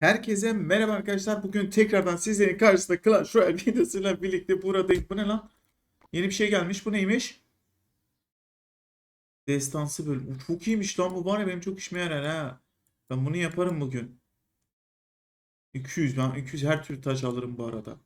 Herkese merhaba arkadaşlar. Bugün tekrardan sizlerin karşısında Clash Royale videosuyla birlikte buradayım. Bu ne lan? Yeni bir şey gelmiş. Bu neymiş? Destansı bölüm. Çok iyiymiş lan bu var ya benim çok işime yarar ha. Ben bunu yaparım bugün. 200 ben 200 her türlü taş alırım bu arada.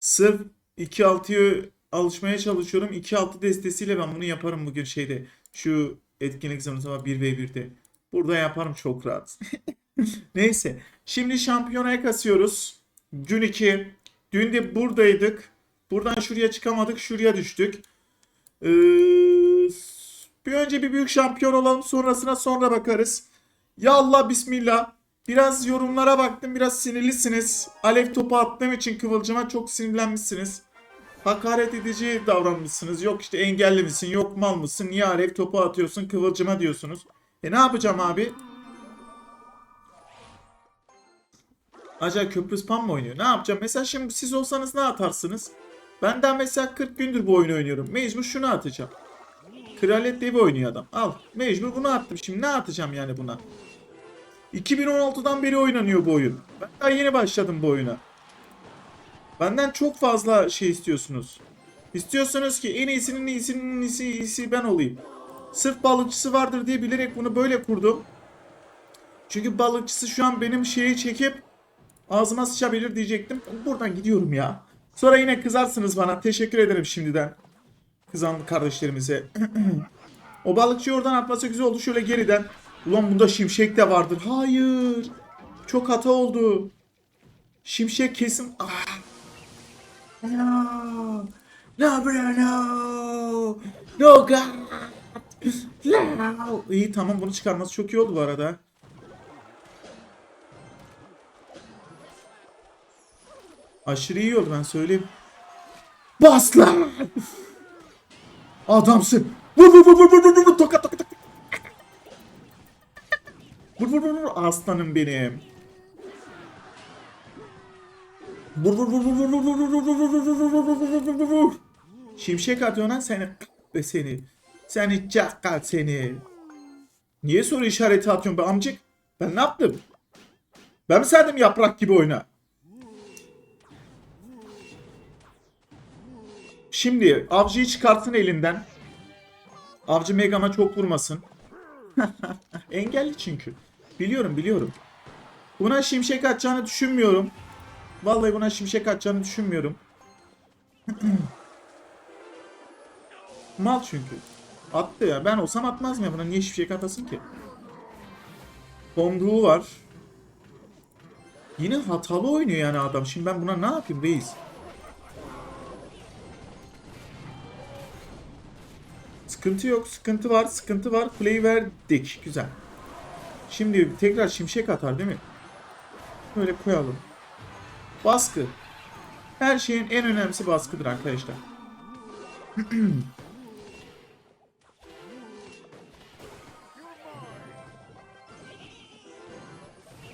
Sırf 2.6'ya alışmaya çalışıyorum. 2.6 destesiyle ben bunu yaparım bugün şeyde. Şu etkinlik zamanı 1v1'de. Burada yaparım çok rahat. Neyse. Şimdi şampiyonaya kasıyoruz. Gün 2. Dün de buradaydık. Buradan şuraya çıkamadık. Şuraya düştük. Ee, bir önce bir büyük şampiyon olalım. Sonrasına sonra bakarız. Ya Allah bismillah. Biraz yorumlara baktım. Biraz sinirlisiniz. Alev topu attığım için Kıvılcım'a çok sinirlenmişsiniz. Hakaret edici davranmışsınız. Yok işte engelli misin? Yok mal mısın? Niye alev topu atıyorsun Kıvılcım'a diyorsunuz. E ne yapacağım abi? Acayip köprü spam mı oynuyor? Ne yapacağım? Mesela şimdi siz olsanız ne atarsınız? Ben daha mesela 40 gündür bu oyunu oynuyorum. Mecbur şunu atacağım. Kraliyet Devi oynuyor adam. Al. Mecbur bunu attım. Şimdi ne atacağım yani buna? 2016'dan beri oynanıyor bu oyun. Ben daha yeni başladım bu oyuna. Benden çok fazla şey istiyorsunuz. İstiyorsunuz ki en iyisinin iyisinin iyisi, iyisi ben olayım. Sırf balıkçısı vardır diye bilerek bunu böyle kurdum. Çünkü balıkçısı şu an benim şeyi çekip ağzıma sıçabilir diyecektim. Buradan gidiyorum ya. Sonra yine kızarsınız bana. Teşekkür ederim şimdiden. Kızan kardeşlerimize. o balıkçıyı oradan atması güzel oldu. Şöyle geriden. Ulan bunda şimşek de vardır. Hayır. Çok hata oldu. Şimşek kesin. Ah. No. No bro no. No god. No. İyi tamam bunu çıkarması çok iyi oldu bu arada. Aşırı iyi oldu ben söyleyeyim. Bas lan! Adamsın. Vur vur vur vur vur vur vur tokat tokat tokat. Vur vur vur vur aslanım benim. Vur vur vur vur vur vur vur vur vur vur vur vur vur vur vur vur vur. Şimşek atıyor lan seni be seni. Seni çakal seni. Niye soru işareti atıyorsun be amcık? Ben ne yaptım? Ben mi saydım yaprak gibi oyna? Şimdi avcıyı çıkartsın elinden. Avcı Megam'a çok vurmasın. Engelli çünkü. Biliyorum biliyorum. Buna şimşek atacağını düşünmüyorum. Vallahi buna şimşek atacağını düşünmüyorum. Mal çünkü. Attı ya. Ben olsam atmaz mı ya buna? Niye şimşek atasın ki? Tomruğu var. Yine hatalı oynuyor yani adam. Şimdi ben buna ne yapayım reis? Sıkıntı yok. Sıkıntı var. Sıkıntı var. Play verdik. Güzel. Şimdi tekrar şimşek atar değil mi? Böyle koyalım. Baskı. Her şeyin en önemlisi baskıdır arkadaşlar.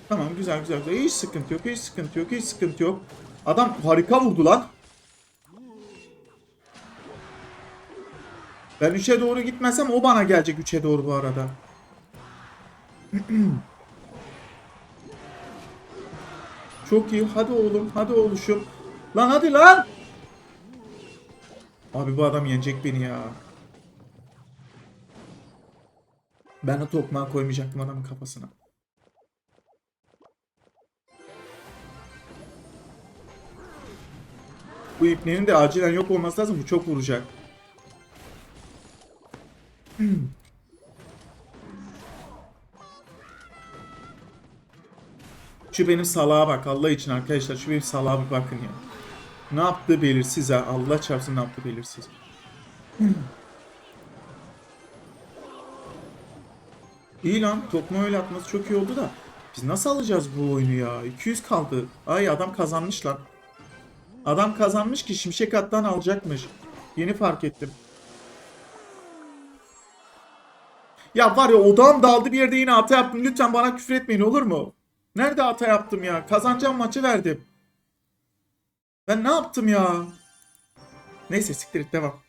tamam güzel güzel. Hiç sıkıntı yok. Hiç sıkıntı yok. Hiç sıkıntı yok. Adam harika vurdu lan. Ben 3'e doğru gitmesem o bana gelecek 3'e doğru bu arada. Çok iyi. Hadi oğlum. Hadi oğluşum. Lan hadi lan. Abi bu adam yenecek beni ya. Ben o tokmağı koymayacaktım adamın kafasına. Bu ipnenin de acilen yok olması lazım. Bu çok vuracak. Şu benim salağa bak Allah için arkadaşlar. Şu benim salağa bir bakın ya. Ne yaptı belirsiz ha. Allah çarpsın ne yaptı belirsiz. İyi lan. Tokma öyle atması çok iyi oldu da. Biz nasıl alacağız bu oyunu ya? 200 kaldı. Ay adam kazanmış lan. Adam kazanmış ki şimşek attan alacakmış. Yeni fark ettim. Ya var ya odağım daldı bir yerde yine hata yaptım. Lütfen bana küfür etmeyin olur mu? Nerede hata yaptım ya? Kazanacağım maçı verdim. Ben ne yaptım ya? Neyse siktir et devam.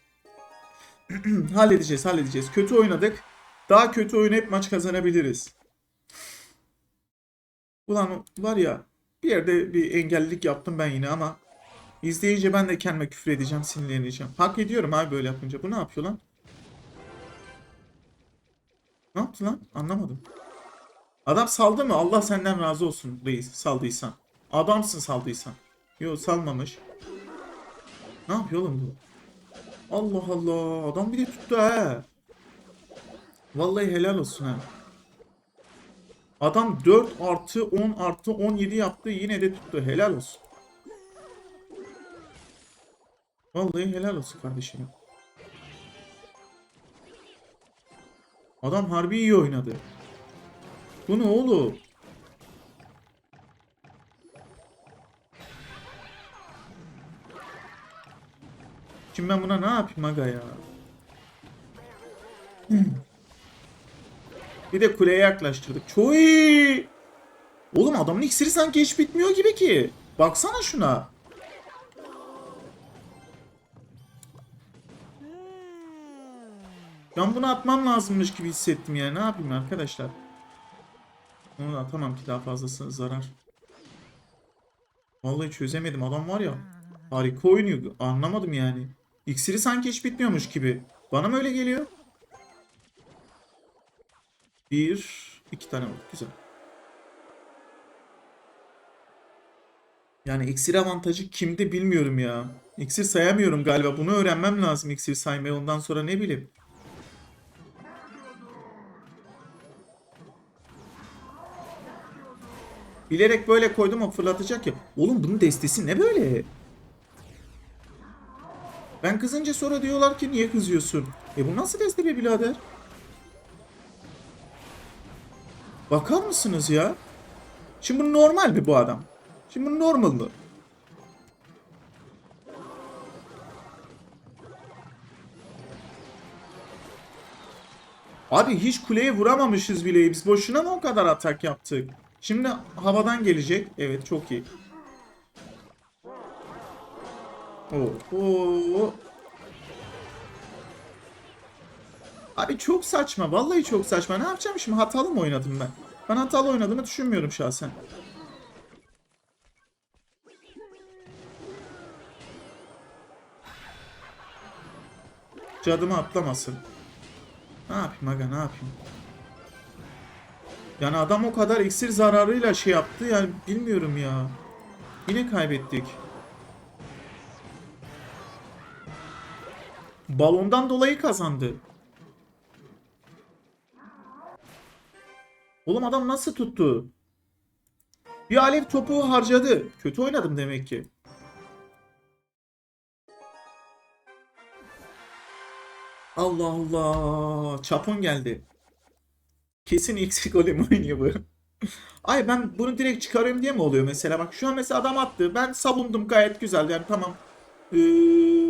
halledeceğiz halledeceğiz. Kötü oynadık. Daha kötü oynayıp maç kazanabiliriz. Ulan var ya bir yerde bir engellilik yaptım ben yine ama izleyince ben de kendime küfür edeceğim, sinirleneceğim. Hak ediyorum abi böyle yapınca. Bu ne yapıyor lan? Ne yaptı lan? Anlamadım. Adam saldı mı? Allah senden razı olsun reis saldıysan. Adamsın saldıysan. Yo salmamış. Ne yapıyor oğlum bu? Allah Allah. Adam bir de tuttu ha. Vallahi helal olsun ha. Adam 4 artı 10 artı 17 yaptı yine de tuttu. Helal olsun. Vallahi helal olsun kardeşim. Adam harbi iyi oynadı. Bu ne oğlum? Şimdi ben buna ne yapayım aga ya? Bir de kuleye yaklaştırdık. Çoy! Oğlum adamın iksiri sanki hiç bitmiyor gibi ki. Baksana şuna. Ben bunu atmam lazımmış gibi hissettim ya. Ne yapayım arkadaşlar? Onu da atamam ki daha fazlası zarar. Vallahi çözemedim. Adam var ya. Harika oynuyor. Anlamadım yani. İksiri sanki hiç bitmiyormuş gibi. Bana mı öyle geliyor? Bir, iki tane oldu. Güzel. Yani iksir avantajı kimde bilmiyorum ya. İksir sayamıyorum galiba. Bunu öğrenmem lazım iksir saymayı. Ondan sonra ne bileyim. Bilerek böyle koydum o fırlatacak ya. Oğlum bunun destesi ne böyle? Ben kızınca sonra diyorlar ki niye kızıyorsun? E bu nasıl deste be birader? Bakar mısınız ya? Şimdi bu normal mi bu adam? Şimdi bu normal mı? Abi hiç kuleye vuramamışız bile. Biz boşuna mı o kadar atak yaptık? Şimdi havadan gelecek. Evet çok iyi. Oo, oo. Abi çok saçma. Vallahi çok saçma. Ne yapacağım şimdi? Hatalı mı oynadım ben? Ben hatalı oynadığımı düşünmüyorum şahsen. Cadımı atlamasın. Ne yapayım aga ne yapayım? Yani adam o kadar iksir zararıyla şey yaptı yani bilmiyorum ya. Yine kaybettik. Balondan dolayı kazandı. Oğlum adam nasıl tuttu? Bir alev topu harcadı. Kötü oynadım demek ki. Allah Allah. Çapon geldi. Kesin X golem oynuyor bu. Ay ben bunu direkt çıkarıyorum diye mi oluyor mesela? Bak şu an mesela adam attı. Ben savundum gayet güzel. Yani tamam. Ee,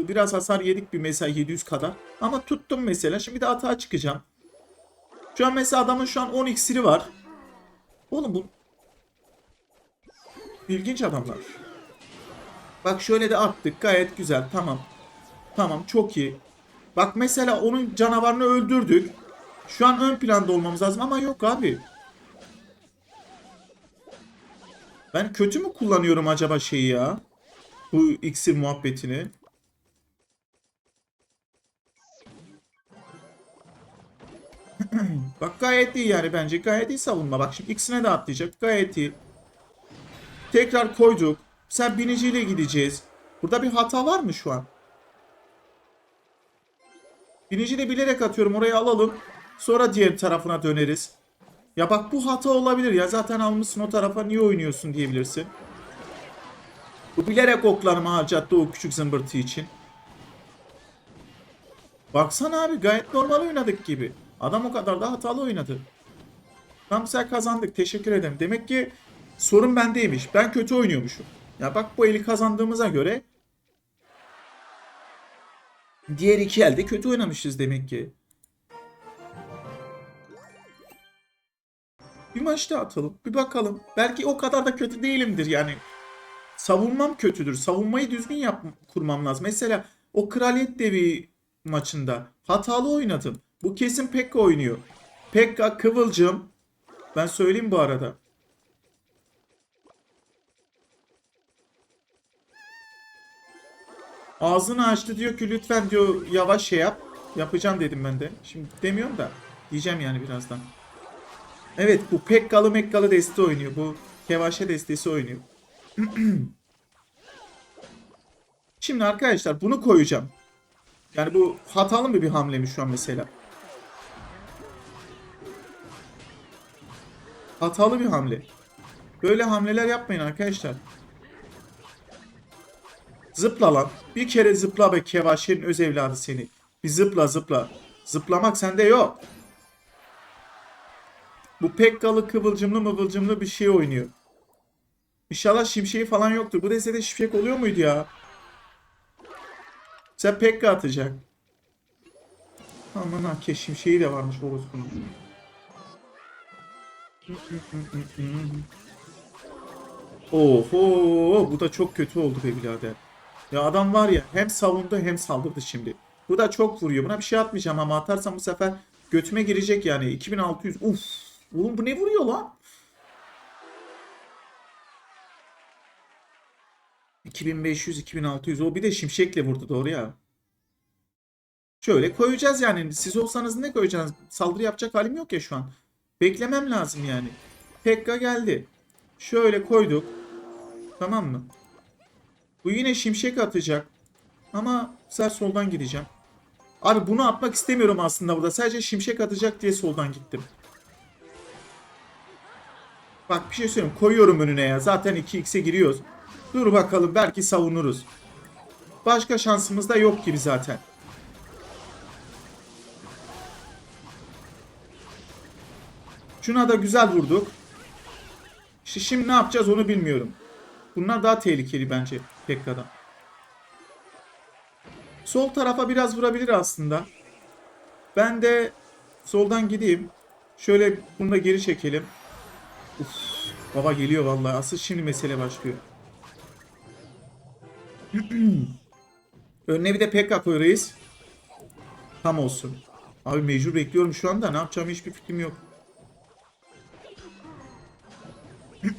biraz hasar yedik bir mesela 700 kadar. Ama tuttum mesela. Şimdi de atağa çıkacağım. Şu an mesela adamın şu an 10 iksiri var. Oğlum bu ilginç adamlar. Bak şöyle de attık. Gayet güzel. Tamam. Tamam çok iyi. Bak mesela onun canavarını öldürdük. Şu an ön planda olmamız lazım ama yok abi. Ben kötü mü kullanıyorum acaba şeyi ya? Bu iksir muhabbetini. Bak gayet iyi yani bence. Gayet iyi savunma. Bak şimdi ikisine de atlayacak. Gayet iyi. Tekrar koyduk. Sen biniciyle gideceğiz. Burada bir hata var mı şu an? Biniciyle bilerek atıyorum. Orayı alalım. Sonra diğer tarafına döneriz. Ya bak bu hata olabilir ya. Zaten almışsın o tarafa niye oynuyorsun diyebilirsin. Bu bilerek oklarımı harcattı o küçük zımbırtı için. Baksana abi gayet normal oynadık gibi. Adam o kadar da hatalı oynadı. Tam sen kazandık. Teşekkür ederim. Demek ki sorun bendeymiş. Ben kötü oynuyormuşum. Ya bak bu eli kazandığımıza göre diğer iki elde kötü oynamışız demek ki. Bir maç daha atalım. Bir bakalım. Belki o kadar da kötü değilimdir yani. Savunmam kötüdür. Savunmayı düzgün yap kurmam lazım. Mesela o Kraliyet Devi maçında hatalı oynadım. Bu kesin Pekka oynuyor. Pekka Kıvılcım. Ben söyleyeyim bu arada. Ağzını açtı diyor ki lütfen diyor yavaş şey yap. Yapacağım dedim ben de. Şimdi demiyorum da diyeceğim yani birazdan. Evet bu Pekkalı Mekkalı deste oynuyor. Bu Kevaşe destesi oynuyor. Şimdi arkadaşlar bunu koyacağım. Yani bu hatalı mı bir hamle mi şu an mesela? Hatalı bir hamle. Böyle hamleler yapmayın arkadaşlar. Zıpla lan. Bir kere zıpla be Kevaşe'nin öz evladı seni. Bir zıpla zıpla. Zıplamak sende yok. Bu Pekkalı kıvılcımlı mıvılcımlı bir şey oynuyor. İnşallah şimşeği falan yoktur. Bu destede şimşek oluyor muydu ya? Sen Pekka atacak. Aman ha şimşeği de varmış orospunun. Oho bu da çok kötü oldu be birader. Ya adam var ya hem savundu hem saldırdı şimdi. Bu da çok vuruyor. Buna bir şey atmayacağım ama atarsam bu sefer götüme girecek yani. 2600. Uf. Oğlum bu ne vuruyor lan? 2500 2600 o bir de şimşekle vurdu doğru ya. Şöyle koyacağız yani. Siz olsanız ne koyacaksınız? Saldırı yapacak halim yok ya şu an. Beklemem lazım yani. Pekka geldi. Şöyle koyduk. Tamam mı? Bu yine şimşek atacak. Ama sen soldan gideceğim. Abi bunu atmak istemiyorum aslında burada. Sadece şimşek atacak diye soldan gittim. Bak bir şey söyleyeyim. Koyuyorum önüne ya. Zaten 2x'e giriyoruz. Dur bakalım belki savunuruz. Başka şansımız da yok gibi zaten. Şuna da güzel vurduk. İşte şimdi ne yapacağız onu bilmiyorum. Bunlar daha tehlikeli bence Pekka'dan. Sol tarafa biraz vurabilir aslında. Ben de soldan gideyim. Şöyle bunu da geri çekelim. Uf, baba geliyor vallahi. Asıl şimdi mesele başlıyor. Önüne bir de Pekka koy reis. Tam olsun. Abi mecbur bekliyorum şu anda. Ne yapacağımı hiçbir fikrim yok.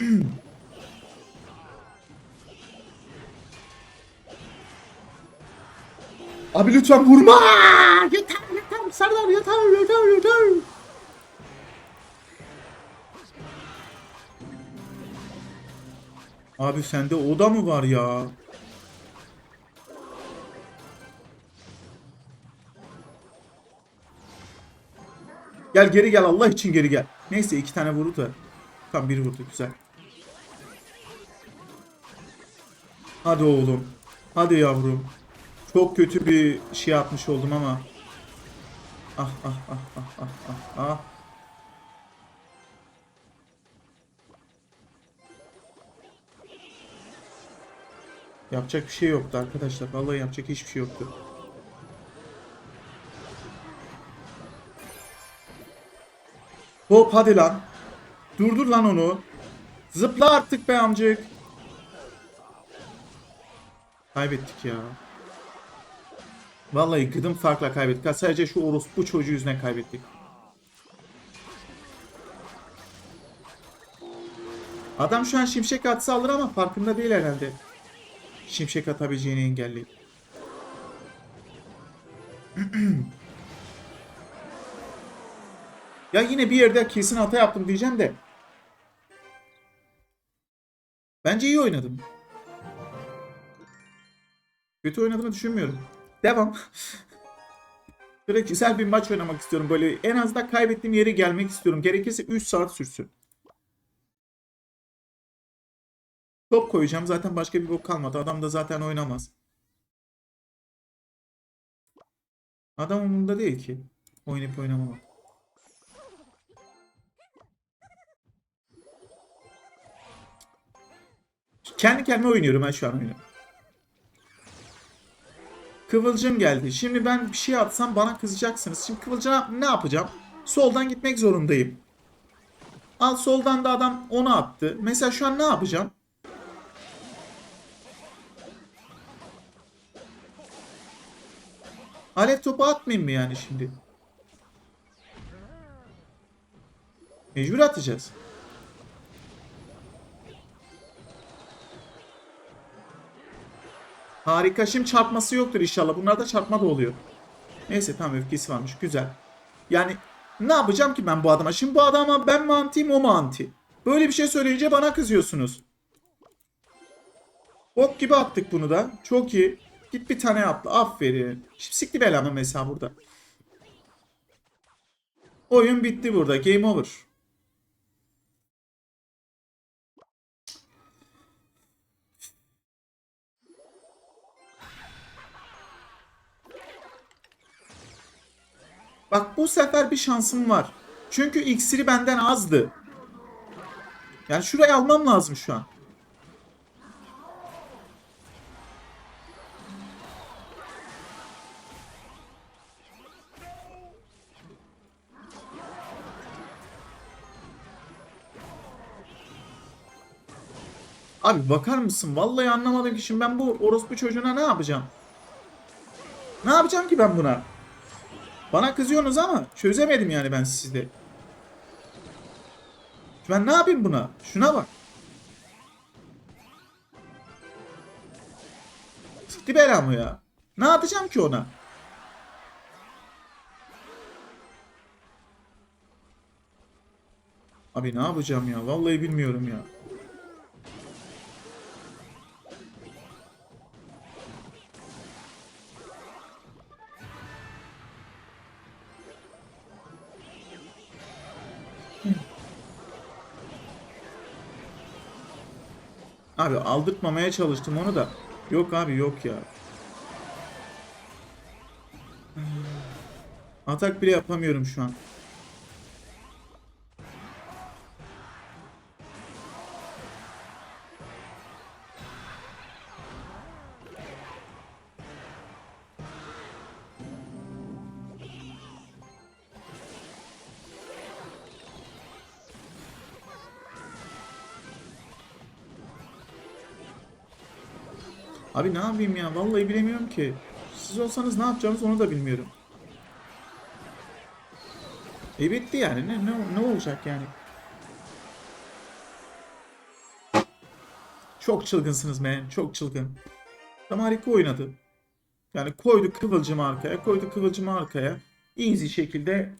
Abi lütfen vurma! Yeter yeter Serdar yeter yeter yeter. Abi sende oda mı var ya? Gel geri gel Allah için geri gel. Neyse iki tane vurdu da. Tam biri vurdu güzel. Hadi oğlum. Hadi yavrum. Çok kötü bir şey atmış oldum ama. Ah ah ah ah ah ah ah. Yapacak bir şey yoktu arkadaşlar. Vallahi yapacak hiçbir şey yoktu. Hop hadi lan. Durdur lan onu. Zıpla artık be amcık. Kaybettik ya. Vallahi gıdım farkla kaybettik. Sadece şu orospu çocuğu yüzünden kaybettik. Adam şu an şimşek atsa alır ama farkında değil herhalde. Şimşek atabileceğini engelleyip. ya yine bir yerde kesin hata yaptım diyeceğim de. Bence iyi oynadım. Kötü oynadığımı düşünmüyorum. Devam. Böyle güzel bir maç oynamak istiyorum. Böyle en az da kaybettiğim yere gelmek istiyorum. Gerekirse 3 saat sürsün. Top koyacağım. Zaten başka bir bok kalmadı. Adam da zaten oynamaz. Adam umurunda değil ki. Oynayıp oynamamak. Kendi kendime oynuyorum ben şu an oyunu. Kıvılcım geldi. Şimdi ben bir şey atsam bana kızacaksınız. Şimdi Kıvılcım'a ne yapacağım? Soldan gitmek zorundayım. Al soldan da adam onu attı. Mesela şu an ne yapacağım? Alet topu atmayayım mı yani şimdi? Mecbur atacağız. Harika. Şimdi çarpması yoktur inşallah. Bunlarda çarpma da oluyor. Neyse tamam öfkesi varmış. Güzel. Yani ne yapacağım ki ben bu adama? Şimdi bu adama ben mi antiyim o mu anti? Böyle bir şey söyleyince bana kızıyorsunuz. Bok gibi attık bunu da. Çok iyi. Git bir tane yaptı. Aferin. Sikti belamı mesela burada. Oyun bitti burada. Game over. Bak bu sefer bir şansım var. Çünkü iksiri benden azdı. Yani şurayı almam lazım şu an. Abi bakar mısın? Vallahi anlamadım ki şimdi ben bu orospu çocuğuna ne yapacağım? Ne yapacağım ki ben buna? Bana kızıyorsunuz ama çözemedim yani ben sizde. Ben ne yapayım buna? Şuna bak. Sikti belamı ya. Ne yapacağım ki ona? Abi ne yapacağım ya? Vallahi bilmiyorum ya. Abi aldırtmamaya çalıştım onu da. Yok abi yok ya. Atak bile yapamıyorum şu an. Abi ne yapayım ya? Vallahi bilemiyorum ki. Siz olsanız ne yapacağınız onu da bilmiyorum. E bitti yani. Ne, ne, ne olacak yani? Çok çılgınsınız man. Çok çılgın. Tam harika oynadı. Yani koydu kıvılcımı arkaya. Koydu kıvılcımı arkaya. Easy şekilde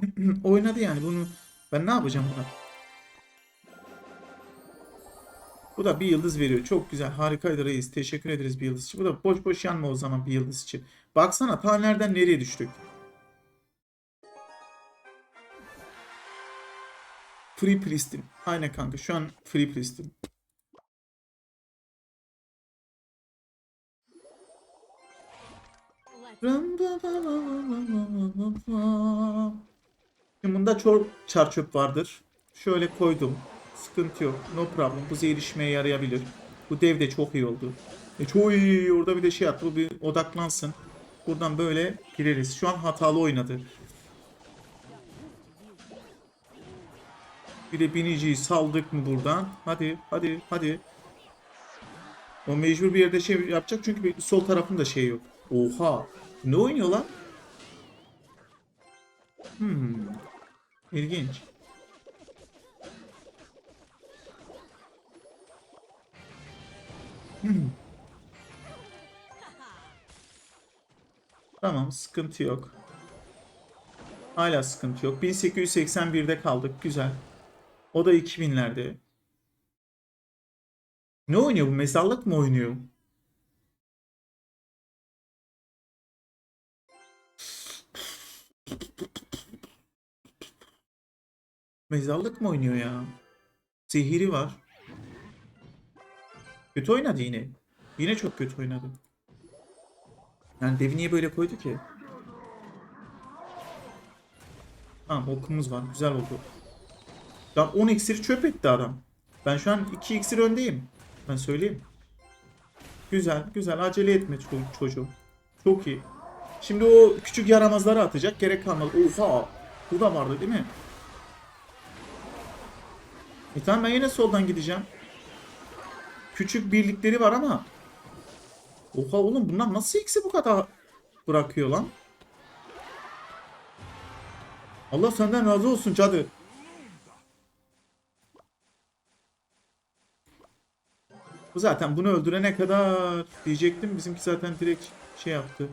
oynadı yani. Bunu ben ne yapacağım buna? Bu da bir yıldız veriyor. Çok güzel. Harikaydı reis. Teşekkür ederiz bir yıldız için. Bu da boş boş yanma o zaman bir yıldız için. Baksana ta nereden nereye düştük. Free Priest'im. Aynen kanka. Şu an Free Priest'im. Şimdi bunda çok çar çöp vardır. Şöyle koydum. Sıkıntı yok. No problem. Bu zehir işmeye yarayabilir. Bu dev de çok iyi oldu. E çok iyi. Orada bir de şey attı. Bu bir odaklansın. Buradan böyle gireriz. Şu an hatalı oynadı. Bir de biniciyi saldık mı buradan? Hadi hadi hadi. O mecbur bir yerde şey yapacak çünkü sol tarafında şey yok. Oha. Ne oynuyor lan? Hmm. İlginç. Tamam sıkıntı yok. Hala sıkıntı yok. 1881'de kaldık. Güzel. O da 2000'lerde. Ne oynuyor bu? Mezarlık mı oynuyor? Mezarlık mı oynuyor ya? Zehiri var. Kötü oynadı yine. Yine çok kötü oynadı. Yani devi niye böyle koydu ki? Tamam okumuz var. Güzel oldu. Lan 10 iksiri çöp etti adam. Ben şu an 2 iksir öndeyim. Ben söyleyeyim. Güzel güzel acele etme ço- çocuğum. Çok iyi. Şimdi o küçük yaramazları atacak. Gerek kalmadı. Oha. Bu da vardı değil mi? E tamam ben yine soldan gideceğim. Küçük birlikleri var ama. Oha oğlum bunlar nasıl ikisi bu kadar bırakıyor lan? Allah senden razı olsun cadı. Bu zaten bunu öldürene kadar diyecektim. Bizimki zaten direkt şey yaptı.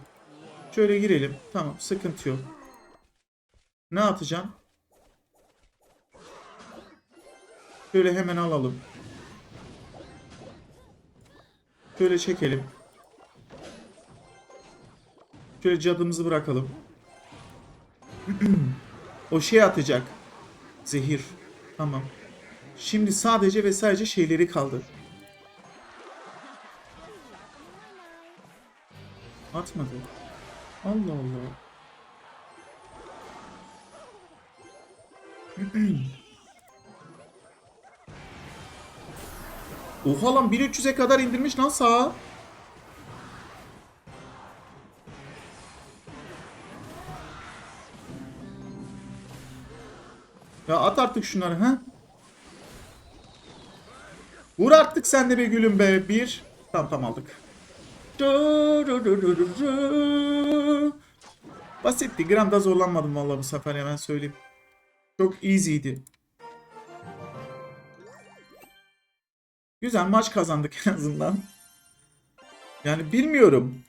Şöyle girelim. Tamam sıkıntı yok. Ne atacağım? Şöyle hemen alalım. Şöyle çekelim. Şöyle cadımızı bırakalım. o şey atacak. Zehir. Tamam. Şimdi sadece ve sadece şeyleri kaldı. Atmadı. Allah Allah. Oha lan 1300'e kadar indirmiş lan sağa. Ya at artık şunları ha. Vur artık sen de be gülüm be. Bir. Tamam tamam aldık. Basitti. Gramda zorlanmadım vallahi bu sefer hemen söyleyeyim. Çok easy'ydi. Güzel maç kazandık en azından. Yani bilmiyorum.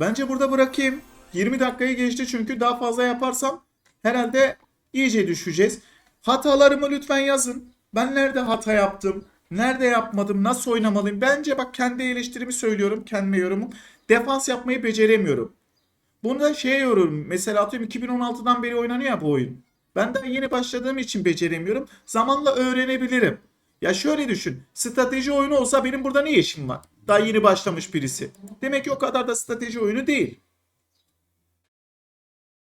Bence burada bırakayım. 20 dakikayı geçti çünkü daha fazla yaparsam herhalde iyice düşeceğiz. Hatalarımı lütfen yazın. Ben nerede hata yaptım? Nerede yapmadım? Nasıl oynamalıyım? Bence bak kendi eleştirimi söylüyorum. Kendime yorumum. Defans yapmayı beceremiyorum. Bunu da şeye yoruyorum. Mesela atıyorum 2016'dan beri oynanıyor ya bu oyun. Ben daha yeni başladığım için beceremiyorum. Zamanla öğrenebilirim. Ya şöyle düşün. Strateji oyunu olsa benim burada ne işim var? Daha yeni başlamış birisi. Demek ki o kadar da strateji oyunu değil.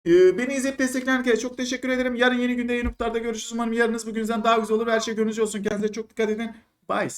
Ee, beni izleyip destekleyen herkese çok teşekkür ederim. Yarın yeni günde yeni noktalarda görüşürüz. Umarım yarınız bugünüzden daha güzel olur. Her şey gönlünüzce olsun. Kendinize çok dikkat edin. Bye.